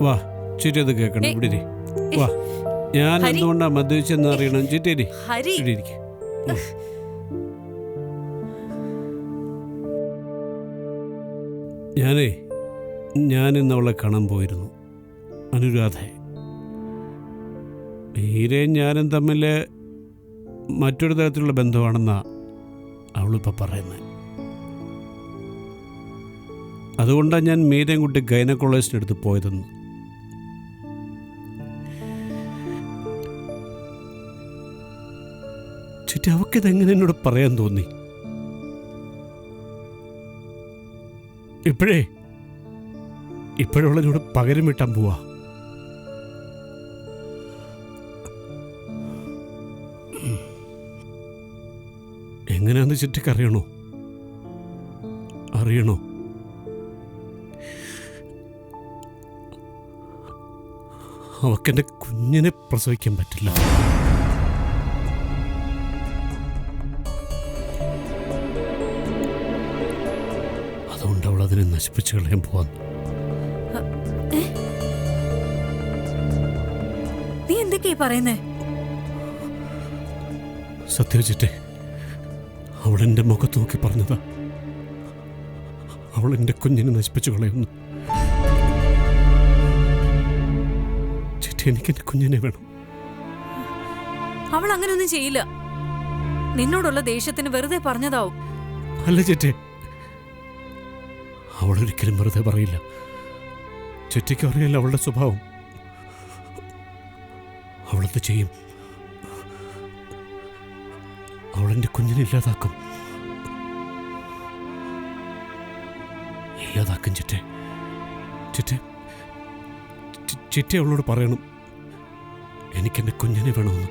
വാ ചിറ്റി അത് കേൾക്കണം. ഇവിടെ വാ. ഞാൻ. എന്തുകൊണ്ടാ മദ്യപിച്ചെന്ന് അറിയണം. ചിറ്റേരി ഇവിടെ ഇരിക്ക്. ഞാനേ ഞാൻ ഇന്ന് അവളെ കാണാൻ പോയിരുന്നു. അനുരാധെ. മീരയും ഞാനും തമ്മിൽ മറ്റൊരു തരത്തിലുള്ള ബന്ധമാണെന്നാ അവളിപ്പോൾ പറയുന്നത് അതുകൊണ്ടാണ് ഞാൻ മീരയും കുട്ടി ഗൈനക്കോളജിന്റെ അടുത്ത് പോയതെന്ന്. ചുറ്റി അവക്കിതെങ്ങനെ എന്നോട് പറയാൻ തോന്നി? ഇപ്പോഴേ ഇപ്പോഴുള്ളതിനോട് പകരം വിട്ടാൻ പോവാ. എങ്ങനെയാന്ന് ചുറ്റിക്ക് അറിയണോ? അറിയണോ? അവക്കെന്റെ കുഞ്ഞിനെ പ്രസവിക്കാൻ പറ്റില്ല. അതിനെ നശിപ്പിച്ചു കളയാൻ പോവാ നീ എന്തൊക്കെയാ പറയുന്നേ? സത്യവച്ചിട്ടെ അവൾ എന്റെ മുഖത്ത് നോക്കി പറഞ്ഞതാ. അവൾ എന്റെ കുഞ്ഞിനെ നശിപ്പിച്ചു കളയുന്നു. എനിക്ക് എന്റെ കുഞ്ഞിനെ വേണം. അവൾ അങ്ങനെ ഒന്നും ചെയ്യില്ല. നിന്നോടുള്ള ദേഷ്യത്തിന് വെറുതെ പറഞ്ഞതാവും. അല്ല ചേച്ചേ അവളൊരിക്കലും വെറുതെ പറയില്ല. ചേച്ചിക്ക് അറിയില്ല അവളുടെ സ്വഭാവം. അവളത് ചെയ്യും? അവളെന്റെ കുഞ്ഞിനെ ഇല്ലാതാക്കും. ഇല്ലാതാക്കും ചിറ്റെ. ചിറ്റെ ചിറ്റെ അവളോട് പറയണം. എനിക്കെന്റെ കുഞ്ഞിനെ വേണമെന്ന്.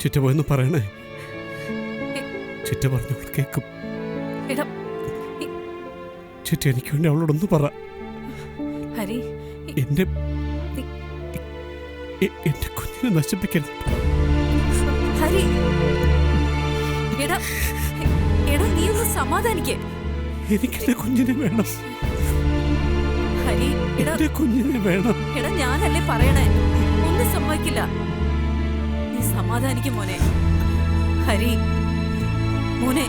ചിറ്റ പോയെന്ന് പറയണേ. ചിറ്റ പറഞ്ഞു കേൾക്കും ചിറ്റ എനിക്ക് വേണ്ടി അവളോടൊന്ന് പറ. ഹരി എന്റെ എന്റെ കുഞ്ഞിനെ നശിപ്പിക്കരുത്. ഹരി എടാ എടാ നീ ഒന്ന് സമാധാനിക്കേ. എനിക്ക് എന്റെ കുഞ്ഞിനെ വേണം. ഹരി എടാ എന്റെ കുഞ്ഞിനെ വേണം. എടാ ഞാനല്ലേ പറയണേ? ഒന്നും സമ്മതിക്കില്ല. നീ സമാധാനിക്കും മോനെ. ഹരി മോനെ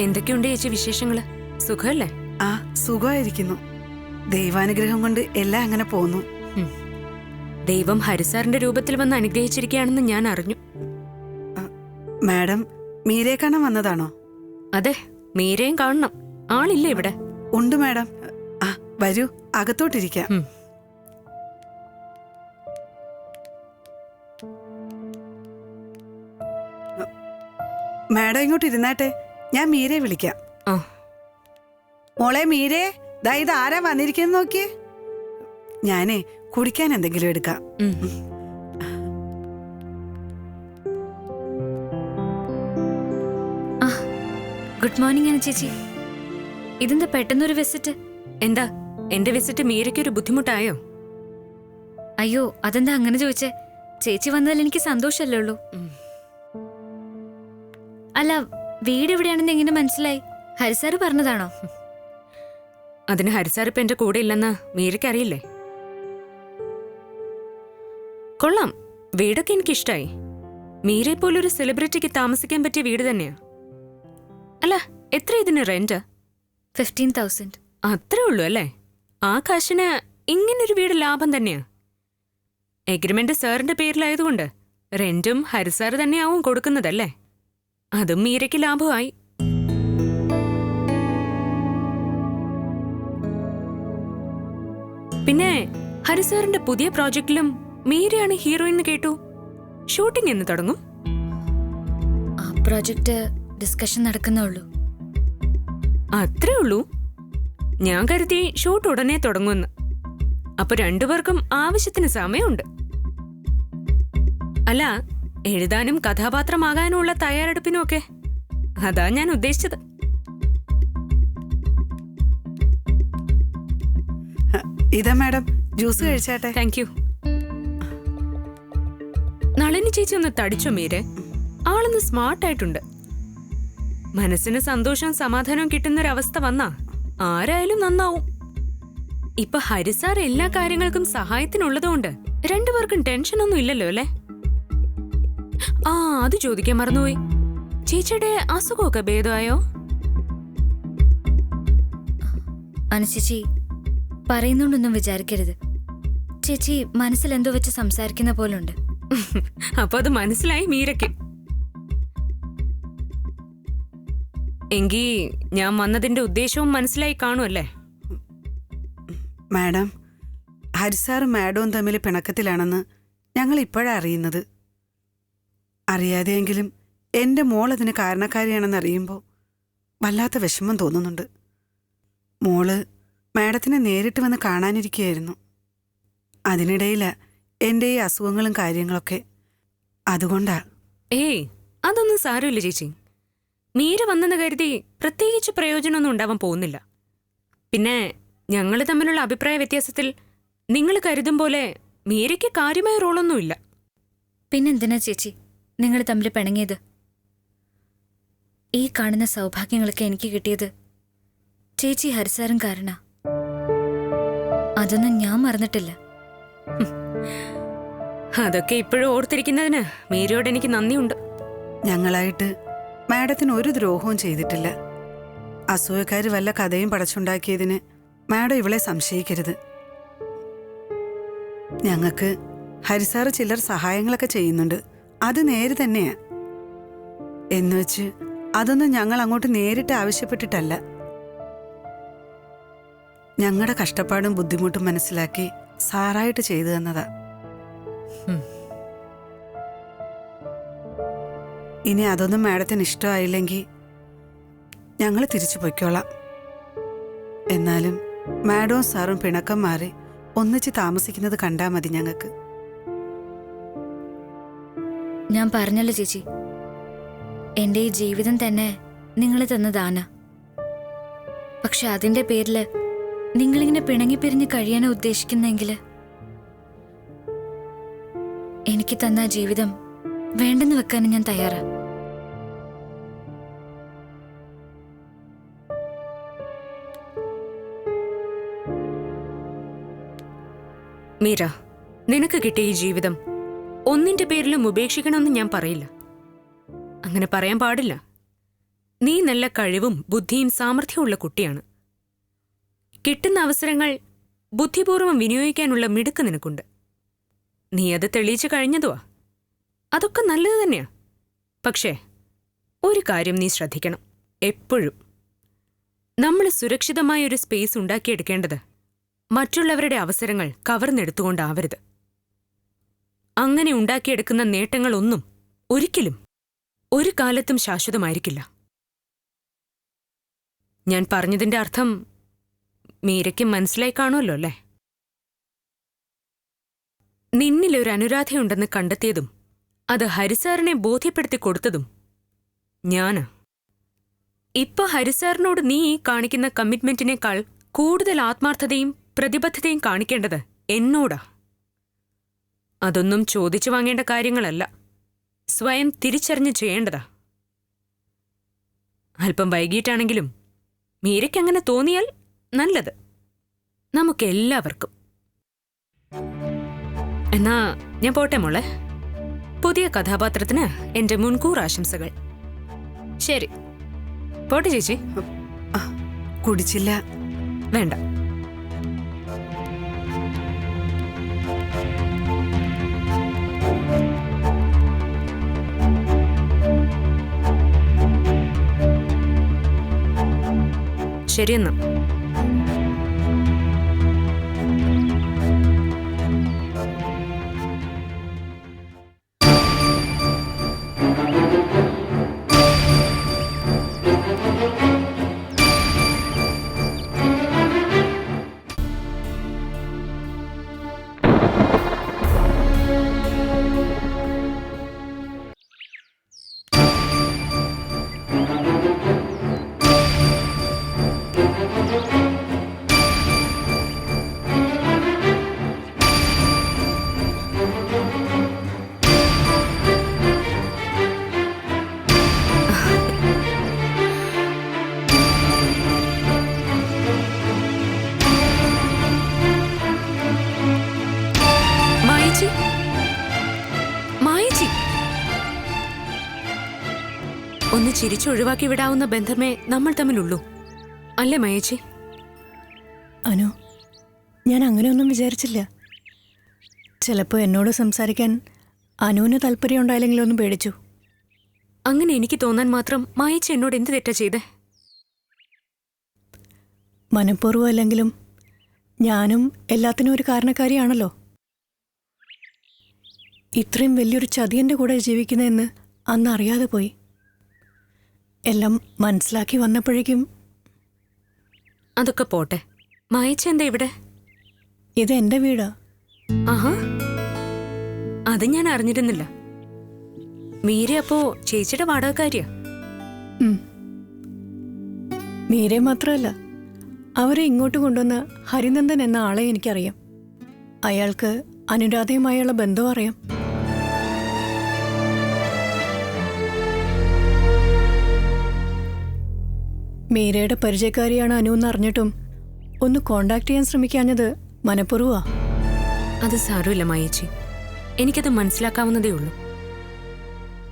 എന്തൊക്കെയുണ്ട് ചേച്ചി വിശേഷങ്ങൾ? സുഖമല്ലേ? ആ സുഖമായിരിക്കുന്നു. ദൈവാനുഗ്രഹം കൊണ്ട് എല്ലാം അങ്ങനെ പോന്നു. ദൈവം ഹരിസാറിന്റെ രൂപത്തിൽ വന്ന് അനുഗ്രഹിച്ചിരിക്കുകയാണെന്ന് ഞാൻ അറിഞ്ഞു. മാഡം മീരയെ കാണാൻ വന്നതാണോ? അതെ മീരയും കാണണം. ആളില്ലേ ഇവിടെ? ഉണ്ട് മാഡം. ആ വരൂ അകത്തോട്ടിരിക്കാം. മാഡം ഇങ്ങോട്ട് ഇരുന്നാട്ടെ. ഞാൻ മീരെ വിളിക്കാം. ആ. മോളെ മീരെ ദാ ഇത് ആരാ വന്നിരിക്കുന്നു നോക്കിയേ? ഞാനേ കുടിക്കാൻ എന്തെങ്കിലും എടുക്കാം. ഉം. ഗുഡ് മോർണിംഗ് ആണ് ചേച്ചി. ഇതെന്താ പെട്ടെന്നൊരു വിസിറ്റ്? എന്താ എന്റെ വിസിറ്റ് മീരയ്ക്ക് ഒരു ബുദ്ധിമുട്ടായോ? അയ്യോ അതെന്താ അങ്ങനെ ചോദിച്ചേ? ചേച്ചി വന്നതിൽ എനിക്ക് സന്തോഷമല്ലേ ഉള്ളൂ. അല്ല വീട് എവിടെയാണെന്ന് എങ്ങനെ മനസ്സിലായി? ഹരിസാർ പറഞ്ഞതാണോ? അതിന് ഹരിസാർ ഇപ്പൊ എന്റെ കൂടെ ഇല്ലെന്ന് മീരയ്ക്ക് അറിയില്ലേ? കൊള്ളാം. വീടൊക്കെ എനിക്കിഷ്ടായി. മീരയെ പോലൊരു സെലിബ്രിറ്റിക്ക് താമസിക്കാൻ പറ്റിയ വീട് തന്നെയാ. അല്ല എത്ര ഇതിന് റെന്റ് ഫിഫ്റ്റീൻ തൗസൻഡ് അത്രേ ഉള്ളൂ അല്ലേ? ആ കാശിന് ഇങ്ങനൊരു വീട് ലാഭം തന്നെയാ. എഗ്രിമെന്റ് സാറിന്റെ പേരിലായതുകൊണ്ട് റെന്റും ഹരിസാർ തന്നെയാവും കൊടുക്കുന്നതല്ലേ? അതും മീരയ്ക്ക് ലാഭമായി. പിന്നെ ഹരിസാറിന്റെ പുതിയ പ്രോജക്റ്റിലും മീരയാണ് ഹീറോയിൻ കേട്ടു. ഷൂട്ടിംഗ് എന്ന് തുടങ്ങും. ആ പ്രോജക്റ്റ് ഡിസ്കഷൻ നടക്കുന്നുള്ളൂ അത്രേ ഉള്ളൂ. ഞാൻ കരുതി ഷൂട്ട് ഉടനെ തുടങ്ങുമെന്ന്. അപ്പൊ രണ്ടുപേർക്കും ആവശ്യത്തിന് സമയമുണ്ട്. അല്ല എഴുതാനും കഥാപാത്രമാകാനുമുള്ള തയ്യാറെടുപ്പിനുമൊക്കെ. തയ്യാറെടുപ്പിനും ഒക്കെ അതാ ഞാൻ ഉദ്ദേശിച്ചത്. ഇതാ madam juice കഴിച്ചാട്ടെ. Thank you. Nalini ചേച്ചി ഒന്ന് തടിച്ചോ മീരെ? ആളൊന്ന് സ്മാർട്ടായിട്ടുണ്ട് മനസ്സിന് സന്തോഷവും സമാധാനവും കിട്ടുന്നൊരവസ്ഥ വന്നാ ആരായാലും നന്നാവും. ഇപ്പൊ ഹരിസാർ എല്ലാ കാര്യങ്ങൾക്കും സഹായത്തിനുള്ളതുകൊണ്ട് രണ്ടുപേർക്കും ടെൻഷനൊന്നും ഇല്ലല്ലോ അല്ലേ? ആ അത് ചോദിക്കാൻ മറന്നുപോയി. ചേച്ചിയുടെ അസുഖമൊക്കെ ഭേദമായോ? അനുചേച്ചി പറയുന്നുണ്ടൊന്നും വിചാരിക്കരുത്. ചേച്ചി മനസ്സിൽ എന്തോ വെച്ച് സംസാരിക്കുന്ന പോലുണ്ട്. അപ്പൊ അത് മനസ്സിലായി മീരയ്ക്ക്. എങ്കി ഞാൻ വന്നതിന്റെ ഉദ്ദേശവും മനസ്സിലായി കാണുമല്ലേ മാഡം ഹരിസാറും മാഡവും തമ്മിൽ പിണക്കത്തിലാണെന്ന് ഞങ്ങൾ ഇപ്പോഴാണ് അറിയുന്നത്. അറിയാതെയെങ്കിലും എന്റെ മോൾ അതിന് കാരണക്കാരിയാണെന്ന് അറിയുമ്പോൾ വല്ലാത്ത വിഷമം തോന്നുന്നുണ്ട്. മോൾ മാഡത്തിനെ നേരിട്ട് വന്ന് കാണാനിരിക്കുകയായിരുന്നു അതിനിടയില എന്റെ ഈ അസുഖങ്ങളും കാര്യങ്ങളൊക്കെ. അതുകൊണ്ടാ. ഏയ് അതൊന്നും സാരമില്ല ചേച്ചി. മീര വന്നെന്ന് കരുതി പ്രത്യേകിച്ച് പ്രയോജനമൊന്നും ഉണ്ടാവാൻ പോകുന്നില്ല. പിന്നെ ഞങ്ങൾ തമ്മിലുള്ള അഭിപ്രായ വ്യത്യാസത്തിൽ നിങ്ങൾ കരുതും പോലെ മീരയ്ക്ക് കാര്യമായ റോളൊന്നുമില്ല. പിന്നെന്തിനാ ചേച്ചി? നിങ്ങൾ തമ്മിൽ പിണങ്ങിയത്? ഈ കാണുന്ന സൗഭാഗ്യങ്ങളൊക്കെ എനിക്ക് കിട്ടിയത് ചേച്ചി ഹരിസാരം കാരണ. അതൊന്നും ഞാൻ മറന്നിട്ടില്ല. അതൊക്കെ ഇപ്പോഴും ഓർത്തിരിക്കുന്നതിന് മീരയോട് എനിക്ക് നന്ദിയുണ്ട്. ഞങ്ങളായിട്ട് മാഡത്തിന് ഒരു ദ്രോഹവും ചെയ്തിട്ടില്ല. അസൂയക്കാർ വല്ല കഥയും പടച്ചുണ്ടാക്കിയതിന് മാഡം ഇവളെ സംശയിക്കരുത്. ഞങ്ങൾക്ക് ഹരിസാറ് ചിലർ സഹായങ്ങളൊക്കെ ചെയ്യുന്നുണ്ട്. അത് നേര് തന്നെയാ. എന്നുവെച്ച് അതൊന്നും ഞങ്ങൾ അങ്ങോട്ട് നേരിട്ട് ആവശ്യപ്പെട്ടിട്ടല്ല. ഞങ്ങളുടെ കഷ്ടപ്പാടും ബുദ്ധിമുട്ടും മനസ്സിലാക്കി സാറായിട്ട് ചെയ്തു തന്നതാ. ഇനി അതൊന്നും മാഡത്തിന് ഇഷ്ടമായില്ലെങ്കിൽ ഞങ്ങൾ തിരിച്ചു പൊയ്ക്കോളാം. എന്നാലും മാഡവും സാറും പിണക്കം മാറി ഒന്നിച്ച് താമസിക്കുന്നത് കണ്ടാൽ മതി ഞങ്ങൾക്ക്. ഞാൻ പറഞ്ഞല്ലോ ചേച്ചി. എന്റെ ഈ ജീവിതം തന്നെ നിങ്ങൾ തന്ന ദാന. പക്ഷെ അതിന്റെ പേരിൽ നിങ്ങളിങ്ങനെ പിണങ്ങി പിരിഞ്ഞ് കഴിയാനോ ഉദ്ദേശിക്കുന്നെങ്കിൽ എനിക്ക് തന്ന ജീവിതം വേണ്ടെന്ന് വെക്കാനും ഞാൻ തയ്യാറാ. മീര നിനക്ക് കിട്ടിയ ഈ ജീവിതം ഒന്നിന്റെ പേരിലും ഉപേക്ഷിക്കണമെന്ന് ഞാൻ പറയില്ല. അങ്ങനെ പറയാൻ പാടില്ല. നീ നല്ല കഴിവും ബുദ്ധിയും സാമർഥ്യമുള്ള കുട്ടിയാണ്. കിട്ടുന്ന അവസരങ്ങൾ ബുദ്ധിപൂർവം വിനിയോഗിക്കാനുള്ള മിടുക്ക് നിനക്കുണ്ട്. നീ അത് തെളിയിച്ചു കഴിഞ്ഞതുവാ. അതൊക്കെ നല്ലത് തന്നെയാ. പക്ഷേ ഒരു കാര്യം നീ ശ്രദ്ധിക്കണം. എപ്പോഴും നമ്മൾ സുരക്ഷിതമായ ഒരു സ്പേസ് ഉണ്ടാക്കിയെടുക്കേണ്ടത് മറ്റുള്ളവരുടെ അവസരങ്ങൾ കവർന്നെടുത്തുകൊണ്ടാവരുത്. അങ്ങനെ ഉണ്ടാക്കിയെടുക്കുന്ന നേട്ടങ്ങളൊന്നും ഒരിക്കലും ഒരു കാലത്തും ശാശ്വതമായിരിക്കില്ല. ഞാൻ പറഞ്ഞതിന്റെ അർത്ഥം മീരയ്ക്ക് മനസ്സിലായി കാണുമല്ലോ അല്ലേ? നിന്നിലൊരു അനുരാധയുണ്ടെന്ന് കണ്ടെത്തിയതും അത് ഹരിസാറിനെ ബോധ്യപ്പെടുത്തി കൊടുത്തതും ഞാൻ. ഇപ്പൊ ഹരിസാറിനോട് നീ കാണിക്കുന്ന കമ്മിറ്റ്മെന്റിനേക്കാൾ കൂടുതൽ ആത്മാർത്ഥതയും പ്രതിബദ്ധതയും കാണിക്കേണ്ടത് എന്നോടാ. അതൊന്നും ചോദിച്ചു വാങ്ങേണ്ട കാര്യങ്ങളല്ല. സ്വയം തിരിച്ചറിഞ്ഞ് ചെയ്യേണ്ടതാ. അല്പം വൈകിട്ടാണെങ്കിലും മീരയ്ക്കങ്ങനെ തോന്നിയാൽ നല്ലത്. നമുക്കെല്ലാവർക്കും. എന്നാ ഞാൻ പോട്ടെ മോളെ. പുതിയ കഥാപാത്രത്തിന് എന്റെ മുൻകൂർ ആശംസകൾ. ശരി. പോട്ടെ ചേച്ചി. കുടിച്ചില്ല. വേണ്ട. ширину. ചിരിച്ചൊഴിവാക്കി വിടാവുന്ന ബന്ധമേ നമ്മൾ തമ്മിലുള്ളൂ. അല്ലേ മയേച്ചി? അനു ഞാൻ അങ്ങനെയൊന്നും വിചാരിച്ചില്ല. ചിലപ്പോൾ എന്നോട് സംസാരിക്കാൻ അനുവിന് താല്പര്യം ഉണ്ടായില്ലെങ്കിലും ഒന്ന് പേടിച്ചു. അങ്ങനെ എനിക്ക് തോന്നാൻ മാത്രം മായച്ചി എന്നോട് എന്ത് തെറ്റാ ചെയ്തേ? മനഃപൂർവം അല്ലെങ്കിലും ഞാനും എല്ലാത്തിനും ഒരു കാരണക്കാരിയാണല്ലോ. ഇത്രയും വലിയൊരു ചതിയന്റെ കൂടെ ജീവിക്കുന്നതെന്ന് അന്ന് അറിയാതെ പോയി. എല്ലാം മനസ്സിലാക്കി വന്നപ്പോഴേക്കും അതൊക്കെ പോട്ടെ. മായച്ച എന്താ ഇവിടെ? ഇത് എന്റെ വീടാ. ആഹാ. അത് ഞാൻ അറിഞ്ഞിരുന്നില്ല. മീര അപ്പോ ചേച്ചിയുടെ വാടകക്കാരിയാ. മീരെ മാത്രമല്ല അവരെ ഇങ്ങോട്ട് കൊണ്ടുവന്ന ഹരിനന്ദൻ എന്ന ആളെ എനിക്കറിയാം. അയാൾക്ക് അനുരാധയുമായുള്ള ബന്ധം അറിയാം. മീരയുടെ പരിചയക്കാരിയാണ് അനു എന്ന് അറിഞ്ഞിട്ടും ഒന്ന് കോണ്ടാക്ട് ചെയ്യാൻ ശ്രമിക്കാഞ്ഞത് മനഃപൂർവമാ. അത് സാരമില്ല മായേച്ചി. എനിക്കത് മനസ്സിലാക്കാവുന്നതേ ഉള്ളൂ.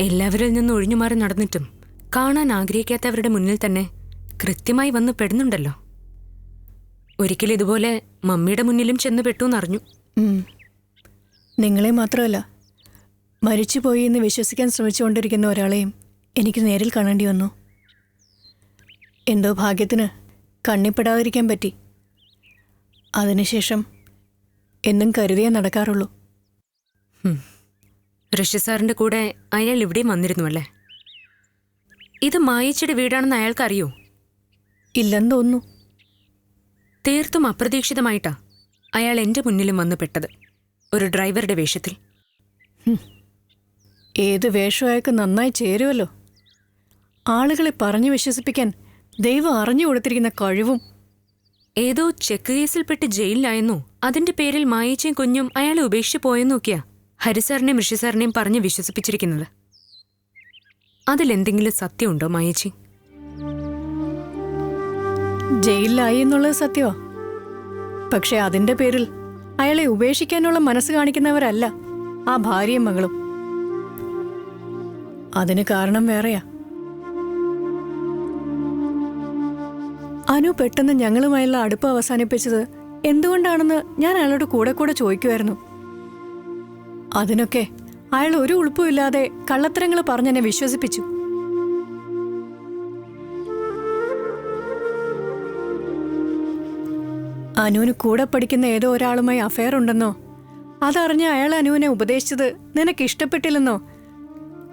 എല്ലാവരിൽ നിന്ന് ഒഴിഞ്ഞു മാറി നടന്നിട്ടും കാണാൻ ആഗ്രഹിക്കാത്തവരുടെ മുന്നിൽ തന്നെ കൃത്യമായി വന്ന് പെടുന്നുണ്ടല്ലോ. ഒരിക്കൽ ഇതുപോലെ മമ്മിയുടെ മുന്നിലും ചെന്ന് പെട്ടു എന്നറിഞ്ഞു. നിങ്ങളെ മാത്രമല്ല മരിച്ചുപോയി എന്ന് വിശ്വസിക്കാൻ ശ്രമിച്ചുകൊണ്ടിരിക്കുന്ന ഒരാളെയും എനിക്ക് നേരിൽ കാണേണ്ടി വന്നു. എന്തോ ഭാഗ്യത്തിന് കണ്ണിപ്പെടാതിരിക്കാൻ പറ്റി. അതിനുശേഷം എന്നും കരുതിയേ നടക്കാറുള്ളൂ. ഋഷി സാറിന്റെ കൂടെ അയാൾ ഇവിടെയും വന്നിരുന്നു അല്ലേ? ഇത് മായിച്ചിയുടെ വീടാണെന്ന് അയാൾക്കറിയോ? ഇല്ലെന്ന് തോന്നുന്നു. തീർത്തും അപ്രതീക്ഷിതമായിട്ടാ അയാൾ എന്റെ മുന്നിലും വന്നു പെട്ടത്. ഒരു ഡ്രൈവറുടെ വേഷത്തിൽ. ഏത് വേഷം അയാൾക്ക് നന്നായി ചേരുമല്ലോ ആളുകളെ പറഞ്ഞു വിശ്വസിപ്പിക്കാൻ ദൈവം അറിഞ്ഞു കൊടുത്തിരിക്കുന്ന കഴിവും. ഏതോ ചെക്ക് കേസിൽപ്പെട്ട് ജയിലിലായെന്നോ അതിന്റെ പേരിൽ മായേച്ചയും കുഞ്ഞും അയാളെ ഉപേക്ഷിച്ചു പോയെന്നൊക്കെയാ ഹരിസാറിനെയും ഋഷിസാറിനെയും പറഞ്ഞ് വിശ്വസിപ്പിച്ചിരിക്കുന്നത്. അതിലെന്തെങ്കിലും സത്യമുണ്ടോ മായേച്ചി? ജയിലിലായി എന്നുള്ളത് സത്യമാ പക്ഷെ അതിന്റെ പേരിൽ അയാളെ ഉപേക്ഷിക്കാനുള്ള മനസ്സ് കാണിക്കുന്നവരല്ല ആ ഭാര്യയും മകളും. അതിന് കാരണം വേറെയാ. അനു പെട്ടെന്ന് ഞങ്ങളുമായുള്ള അടുപ്പ് അവസാനിപ്പിച്ചത് എന്തുകൊണ്ടാണെന്ന് ഞാൻ അയാളോട് കൂടെ കൂടെ ചോദിക്കുമായിരുന്നു അതിനൊക്കെ അയാൾ ഒരു ഉളുപ്പുമില്ലാതെ കള്ളത്തരങ്ങൾ പറഞ്ഞെന്നെ വിശ്വസിപ്പിച്ചു. അനുവിന് കൂടെ പഠിക്കുന്ന ഏതോ ഒരാളുമായി അഫയർ ഉണ്ടെന്നോ? അതറിഞ്ഞ അയാൾ അനുവിനെ ഉപദേശിച്ചത് നിനക്ക് ഇഷ്ടപ്പെട്ടില്ലെന്നോ?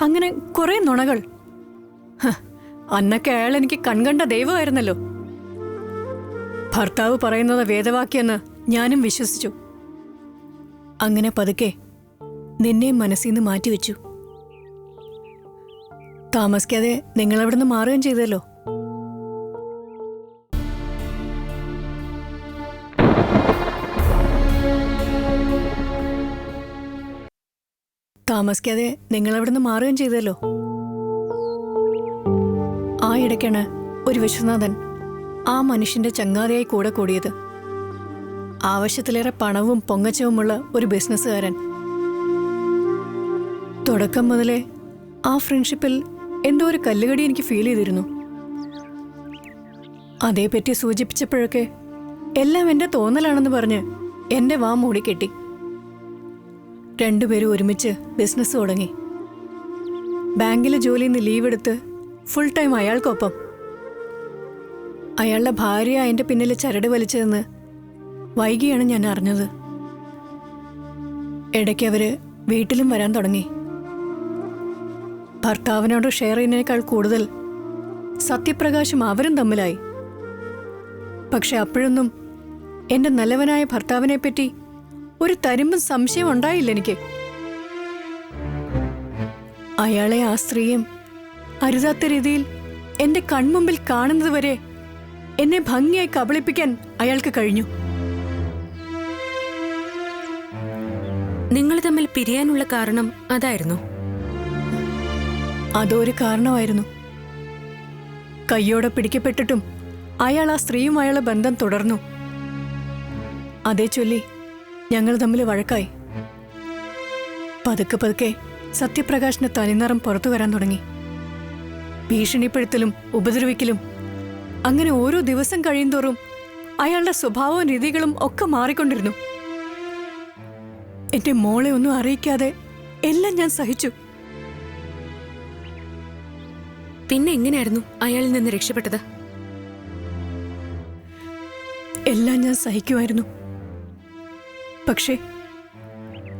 അങ്ങനെ കുറെ നുണകൾ. അന്നൊക്കെ അയാൾ എനിക്ക് കൺകണ്ട ദൈവമായിരുന്നല്ലോ. ഭർത്താവ് പറയുന്നത് വേദവാക്യെന്ന് ഞാനും വിശ്വസിച്ചു. അങ്ങനെ പതുക്കെ നിന്നെ മനസ്സിൽ നിന്ന് മാറ്റിവെച്ചു. താമസിക്കാതെ നിങ്ങളവിടുന്ന് മാറുകയും ചെയ്തല്ലോ? താമസിക്കാതെ നിങ്ങൾ അവിടുന്ന് മാറുകയും ചെയ്തല്ലോ? ആ ഇടയ്ക്കാണ് ഒരു വിശ്വനാഥൻ ആ മനുഷ്യന്റെ ചങ്ങാതിയായി കൂടെ കൂടിയത്. ആവശ്യത്തിലേറെ പണവും പൊങ്ങച്ചവുമുള്ള ഒരു ബിസിനസ്സുകാരൻ. തുടക്കം മുതലേ ആ ഫ്രണ്ട്ഷിപ്പിൽ എന്തോ ഒരു കല്ലുകടി എനിക്ക് ഫീൽ ചെയ്തിരുന്നു. അതേപ്പറ്റി സൂചിപ്പിച്ചപ്പോഴൊക്കെ എല്ലാം എന്റെ തോന്നലാണെന്ന് പറഞ്ഞ് എന്റെ വാ മൂടിക്കെട്ടി രണ്ടുപേരും ഒരുമിച്ച് ബിസിനസ് തുടങ്ങി. ബാങ്കിലെ ജോലിയിൽ നിന്ന് ലീവ് എടുത്ത് ഫുൾ ടൈം അയാൾക്കൊപ്പം. അയാളുടെ ഭാര്യ അതിന്റെ പിന്നിൽ ചരട് വലിച്ചതെന്ന് വൈകിയാണ് ഞാൻ അറിഞ്ഞത്. ഇടയ്ക്ക് അവർ വീട്ടിലും വരാൻ തുടങ്ങി. ഭർത്താവിനോട് ഷെയർ ചെയ്യുന്നതിനേക്കാൾ കൂടുതൽ സത്യപ്രകാശം അവരും തമ്മിലായി. പക്ഷെ അപ്പോഴൊന്നും എന്റെ നല്ലവനായ ഭർത്താവിനെ പറ്റി ഒരു തരിമ്പും സംശയം ഉണ്ടായില്ല എനിക്ക്. അയാളെ ആ സ്ത്രീയും അരുതാത്ത രീതിയിൽ എന്റെ കൺമുമ്പിൽ കാണുന്നത് വരെ എന്നെ ഭംഗിയായി കബളിപ്പിക്കാൻ അയാൾക്ക് കഴിഞ്ഞു. നിങ്ങൾ തമ്മിൽ പിരിയാനുള്ള കാരണം അതായിരുന്നു. അതൊരു കാരണമായിരുന്നു. കയ്യോടെ പിടിക്കപ്പെട്ടിട്ടും അയാൾ ആ സ്ത്രീയുമായുള്ള ബന്ധം തുടർന്നു. അതേ ചൊല്ലി ഞങ്ങൾ തമ്മിൽ വഴക്കായി. പതുക്കെ പതുക്കെ സത്യപ്രകാശിന്റെ തനിനിറം പുറത്തു വരാൻ തുടങ്ങി. ഭീഷണിപ്പെടുത്തലും ഉപദ്രവിക്കലും അങ്ങനെ ഓരോ ദിവസം കഴിയുന്തോറും അയാളുടെ സ്വഭാവവും രീതികളും ഒക്കെ മാറിക്കൊണ്ടിരുന്നു. എന്റെ മോളെ ഒന്നും അറിയിക്കാതെ എല്ലാം ഞാൻ സഹിച്ചു. പിന്നെ എങ്ങനെയായിരുന്നു അയാളിൽ നിന്ന് രക്ഷപ്പെട്ടത്? എല്ലാം ഞാൻ സഹിക്കുമായിരുന്നു. പക്ഷേ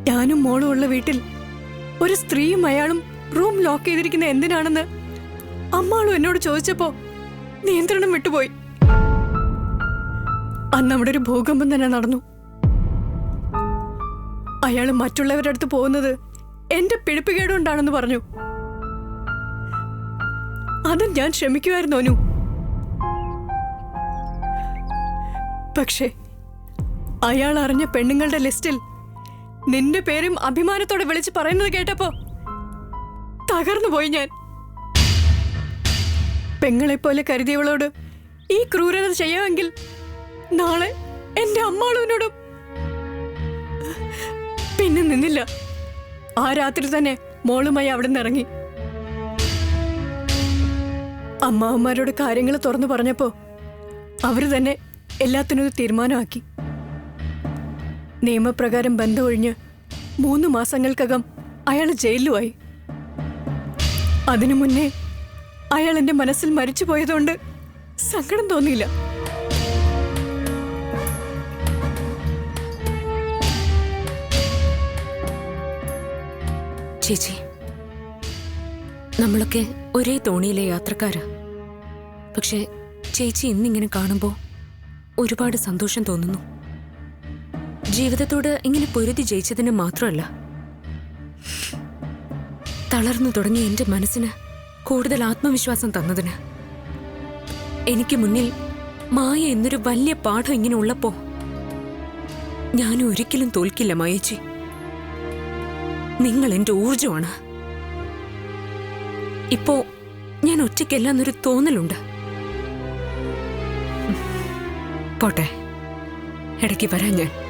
ഞാനും മോളും ഉള്ള വീട്ടിൽ ഒരു സ്ത്രീയും അയാളും റൂം ലോക്ക് ചെയ്തിരിക്കുന്ന എന്തിനാണെന്ന് അമ്മാളും എന്നോട് ചോദിച്ചപ്പോ നിയന്ത്രണം വിട്ടുപോയി. അന്ന് അവിടെ ഒരു ഭൂകമ്പം തന്നെ നടന്നു. അയാൾ മറ്റുള്ളവരുടെ അടുത്ത് പോകുന്നത് എന്റെ പിടിപ്പുകേടുകൊണ്ടാണെന്ന് പറഞ്ഞു. അത് ഞാൻ ക്ഷമിക്കുമായിരുന്നു അനു. പക്ഷേ അയാൾ അറിഞ്ഞ പെണ്ണുങ്ങളുടെ ലിസ്റ്റിൽ നിന്റെ പേരും അഭിമാനത്തോടെ വിളിച്ച് പറയുന്നത് കേട്ടപ്പോ തകർന്നു പോയി ഞാൻ. പെങ്ങളെപ്പോലെ കരുതിയവളോട് ഈ ക്രൂരത ചെയ്യാമെങ്കിൽ നാളെ എന്റെ അമ്മാളുവിനോടും പിന്നെ നിന്നില്ല. ആ രാത്രി തന്നെ മോളുമായി അവിടെ നിന്ന് ഇറങ്ങി. അമ്മാവന്മാരോട് കാര്യങ്ങൾ തുറന്നു പറഞ്ഞപ്പോ അവർ തന്നെ എല്ലാത്തിനും ഒരു തീരുമാനമാക്കി. നിയമപ്രകാരം ബന്ധമൊഴിഞ്ഞ് മൂന്ന് മാസങ്ങൾക്കകം അയാൾ ജയിലിലുമായി. അതിനു മുന്നേ അയാൾ എന്റെ മനസ്സിൽ മരിച്ചു പോയതുകൊണ്ട് സങ്കടം തോന്നിയില്ല. ചേച്ചി നമ്മളൊക്കെ ഒരേ തോണിയിലെ യാത്രക്കാരാ. പക്ഷെ ചേച്ചി ഇന്നിങ്ങനെ കാണുമ്പോൾ ഒരുപാട് സന്തോഷം തോന്നുന്നു. ജീവിതത്തോട് ഇങ്ങനെ പൊരുതി ജയിച്ചതിന് മാത്രമല്ല തളർന്നു തുടങ്ങിയ എന്റെ മനസ്സിന് കൂടുതൽ ആത്മവിശ്വാസം തന്നതിന്. എനിക്ക് മുന്നിൽ മായ എന്നൊരു വലിയ പാഠം ഇങ്ങനെ ഉള്ളപ്പോ ഞാൻ ഒരിക്കലും തോൽക്കില്ല മായേച്ചി. നിങ്ങൾ എന്റെ ഊർജമാണ് ഇപ്പോ ഞാൻ ഒറ്റയ്ക്കല്ല എന്നൊരു തോന്നലുണ്ട്. പോട്ടെ. ഇടയ്ക്ക് വരാൻ ഞാൻ.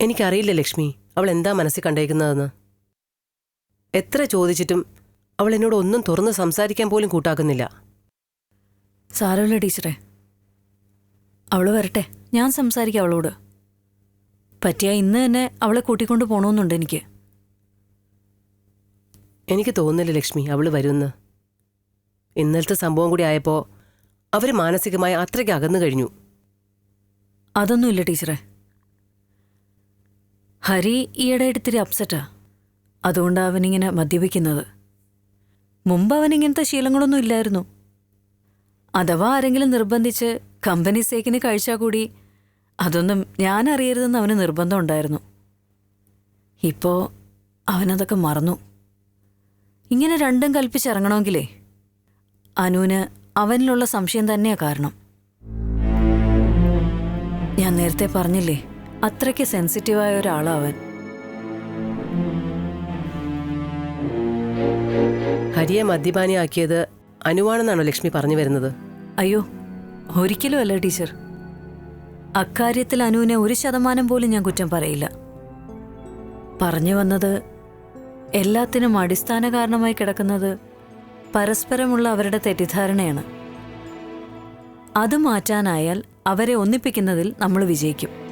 എനിക്കറിയില്ല ലക്ഷ്മി. അവൾ എന്താ മനസ്സിൽ കണ്ടേക്കുന്നതെന്ന്. എത്ര ചോദിച്ചിട്ടും അവൾ എന്നോട് ഒന്നും തുറന്ന് സംസാരിക്കാൻ പോലും കൂട്ടാക്കുന്നില്ല. സാരമില്ല ടീച്ചറെ. അവൾ വരട്ടെ. ഞാൻ സംസാരിക്കാം അവളോട്. പറ്റിയ ഇന്ന് തന്നെ അവളെ കൂട്ടിക്കൊണ്ട് പോകണമെന്നുണ്ട് എനിക്ക്. എനിക്ക് തോന്നുന്നില്ല ലക്ഷ്മി അവൾ വരുമെന്ന് ഇന്നലത്തെ സംഭവം കൂടി ആയപ്പോൾ അവർ മാനസികമായി അത്രയ്ക്ക് അകന്നു കഴിഞ്ഞു. അതൊന്നുമില്ല ടീച്ചറെ. ഹരി ഈയിടെ ഇത്തിരി അപ്സെറ്റാ. അതുകൊണ്ട് അവനിങ്ങനെ മദ്യപിക്കുന്നത്. മുമ്പ് അവൻ ഇങ്ങനത്തെ ശീലങ്ങളൊന്നും ഇല്ലായിരുന്നു. അഥവാ ആരെങ്കിലും നിർബന്ധിച്ച് കമ്പനി സേക്കിന് കഴിച്ചാൽ കൂടി അതൊന്നും ഞാൻ അറിയരുതെന്ന് അവന് നിർബന്ധം ഉണ്ടായിരുന്നു. ഇപ്പോ അവനതൊക്കെ മറന്നു. ഇങ്ങനെ രണ്ടും കൽപ്പിച്ചിറങ്ങണമെങ്കിലേ അനുവിന് അവനിലുള്ള സംശയം തന്നെയാ കാരണം. ഞാൻ നേരത്തെ പറഞ്ഞില്ലേ? അത്രയ്ക്ക് സെൻസിറ്റീവായ ഒരാളവൻ. ഹരിയെ മദ്യപാനിയാക്കിയത് അനുവാണെന്നാണോ ലക്ഷ്മി പറഞ്ഞു വരുന്നത്? അയ്യോ ഒരിക്കലും അല്ല ടീച്ചർ. അക്കാര്യത്തിൽ അനുവിനെ ഒരു ശതമാനം പോലും ഞാൻ കുറ്റം പറയില്ല. പറഞ്ഞു വന്നത് എല്ലാത്തിനും അടിസ്ഥാന കാരണമായി കിടക്കുന്നത് പരസ്പരമുള്ള അവരുടെ തെറ്റിദ്ധാരണയാണ്. അത് മാറ്റാനായാൽ അവരെ ഒന്നിപ്പിക്കുന്നതിൽ നമ്മൾ വിജയിക്കും.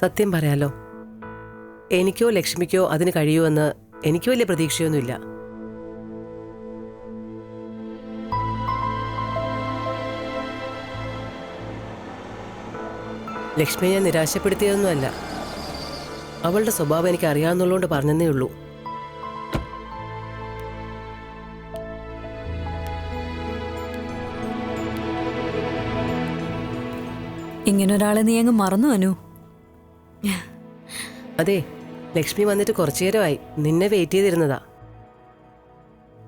സത്യം പറയാലോ. എനിക്കോ ലക്ഷ്മിക്കോ അതിന് കഴിയുമെന്ന് എനിക്ക് വലിയ പ്രതീക്ഷയൊന്നുമില്ല. ലക്ഷ്മിയെ ഞാൻ നിരാശപ്പെടുത്തിയതൊന്നുമല്ല. അവളുടെ സ്വഭാവം എനിക്ക് അറിയാവുന്നുള്ളതുകൊണ്ട് പറഞ്ഞതേ ഉള്ളൂ. ഇങ്ങനൊരാളെ നീ അങ്ങ് മറന്നു അനു? അതെ ലക്ഷ്മി വന്നിട്ട് കുറച്ചു നേരമായി. നിന്നെ വെയിറ്റ് ചെയ്തിരുന്നതാ.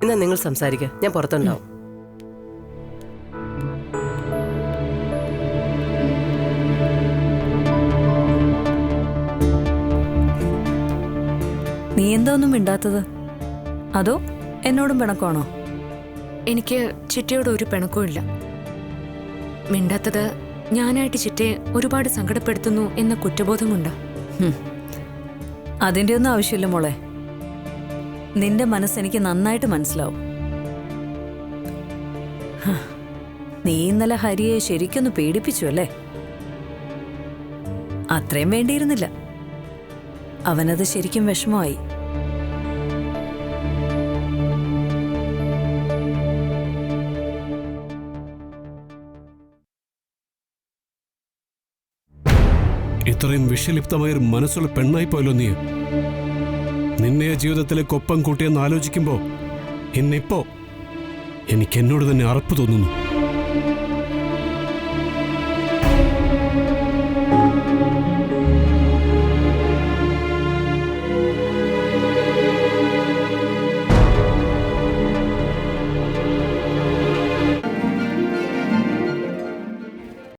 എന്നാ നിങ്ങൾ സംസാരിക്കുക ഞാൻ പുറത്തുണ്ടാവും. നീ എന്താ ഒന്നും മിണ്ടാത്തത്? അതോ എന്നോടും പിണക്കമാണോ? എനിക്ക് ചിറ്റയോട് ഒരു പിണക്കവും ഇല്ല. മിണ്ടാത്തത് ഞാനായിട്ട് ചിറ്റയെ ഒരുപാട് സങ്കടപ്പെടുത്തുന്നു എന്ന കുറ്റബോധമുണ്ട്? അതിന്റെ ഒന്നും ആവശ്യമില്ല മോളെ. നിന്റെ മനസ്സെനിക്ക് നന്നായിട്ട് മനസ്സിലാവും. നീ ഇന്നലെ ഹരിയെ ശരിക്കൊന്ന് പേടിപ്പിച്ചു അല്ലേ? അത്രയും വേണ്ടിയിരുന്നില്ല. അവനത് ശരിക്കും വിഷമമായി. ഇത്രയും വിഷലിപ്തമായ ഒരു മനസ്സുള്ള പെണ്ണായി പോയല്ലോ നീ. നിന്നെ ജീവിതത്തിലെ കൊപ്പം കൂട്ടിയെന്ന് ആലോചിക്കുമ്പോ ഇന്നിപ്പോ എനിക്ക് എന്നോട് തന്നെ അറപ്പ് തോന്നുന്നു.